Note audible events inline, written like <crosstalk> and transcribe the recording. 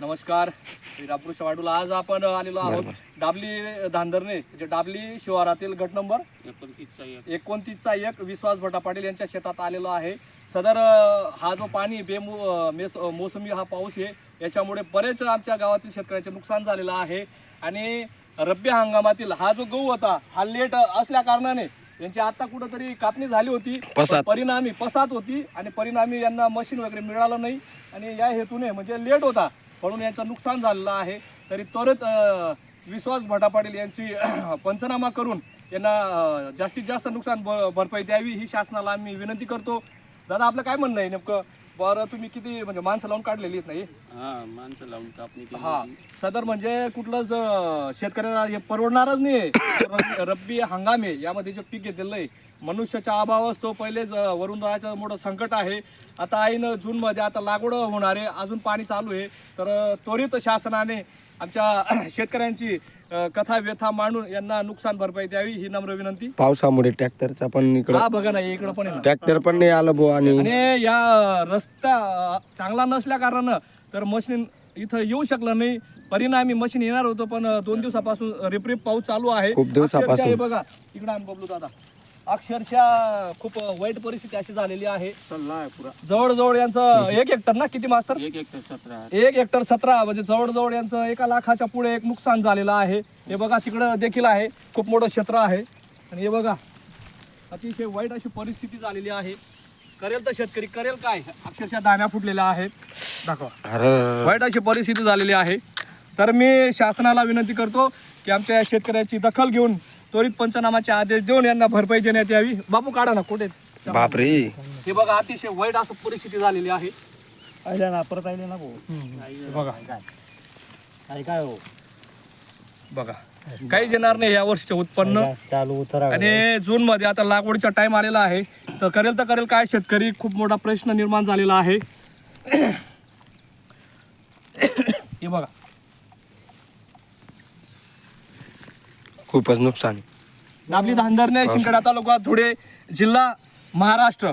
नमस्कार. मी रापुरुष वाडूला आज आपण आलेलो आहोत डाबली धांदरणे म्हणजे डाबली शिवारातील गट नंबर एकोणतीसचा एक. एकोणतीसचा एक विश्वास भटा पाटील यांच्या शेतात आलेलो आहे. सदर हा जो पाणी बेमो मेस मोसमी हा पाऊस आहे याच्यामुळे बरेच आमच्या गावातील शेतकऱ्याचे नुकसान झालेलं आहे. आणि रब्बी हंगामातील हा जो गहू होता हा लेट असल्या कारणाने यांची आता कुठंतरी कापणी झाली होती. परिणामी पसात होती आणि परिणामी यांना मशीन वगैरे मिळालं नाही. आणि या हेतूने म्हणजे लेट होता. म्हणून यांचं नुकसान झालेलं आहे. तरी त्वरित विश्वास भटा पाटील यांची पंचनामा करून यांना जास्तीत जास्त नुकसान भ- भरपाई द्यावी ही शासनाला आम्ही विनंती करतो. दादा आपलं काय म्हणणं आहे नेमकं? बरं तुम्ही किती म्हणजे माणसं लावून काढलेली आहेत नाही हा? माणसं लावून कापणी केली हा. सदर म्हणजे कुठलंच शेतकऱ्याला हे परवडणारच नाही. रब- रब्बी हंगाम आहे. यामध्ये जे पीक घेतलेलं आहे मनुष्याच्या अभाव असतो पहिलेच जायचं मोठं संकट आहे. आता ऐन जूनमध्ये आता लागवड होणार आहे. अजून पाणी चालू आहे. तर त्वरित शासनाने आमच्या <clears throat> शेतकऱ्यांची कथा व्यथा मांडून यांना नुकसान भरपाई द्यावी ही नम्र विनंती. पावसामुळे ट्रॅक्टरचा पण हा इकडं बघा ना इकडं पण ट्रॅक्टर पण नाही आलं भाऊ आणि या रस्ता चांगला नसल्या कारणानं तर मशीन इथं येऊ शकलं नाही. परिणामी मशीन येणार होतं पण दोन दिवसापासून रिपरिप पाऊस चालू आहे. खूप दिवसापासून. अक्षरशः हे बघा इकडे आण बबलू दादा. अक्षरशः खूप वाईट परिस्थिती अशी झालेली आहे. सल्ला आहे पुरा. जवळजवळ यांचं एक हेक्टर ना? किती मास्तर? एक ते सतरा एक हेक्टर सतरा म्हणजे जवळजवळ यांचं एका लाखाच्या पुढे एक नुकसान झालेलं आहे. हे बघा तिकडं देखील आहे. खूप मोठं क्षेत्र आहे. आणि हे बघा अतिशय वाईट अशी परिस्थिती झालेली आहे. करेल तर शेतकरी करेल काय? अक्षरशः दाण्या फुटलेल्या आहेत. दाखवा. अरे. वाईट अशी परिस्थिती झालेली आहे. तर मी शासनाला विनंती करतो की आमच्या या शेतकऱ्याची दखल घेऊन त्वरित पंचनामाचे आदेश देऊन यांना भरपाई देण्यात यावी. बापू काढा ना कुठे बापरे. हे बघा अतिशय वाईट असं परिस्थिती झालेली आहे. आयला ना परत आले ना भाऊ हे बघा काय काय हो? बघा. काहीच येणार नाही या वर्षीचे उत्पन्न. चालू उतरा आणि जून मध्ये आता लागवडीचा टाइम आलेला आहे. तर करेल तर करेल काय शेतकरी खूप मोठा प्रश्न निर्माण झालेला आहे. <coughs> हे बघा. खूपच नुकसान दाबली धांदरने शिंकडा तालुका धुळे जिल्हा महाराष्ट्र.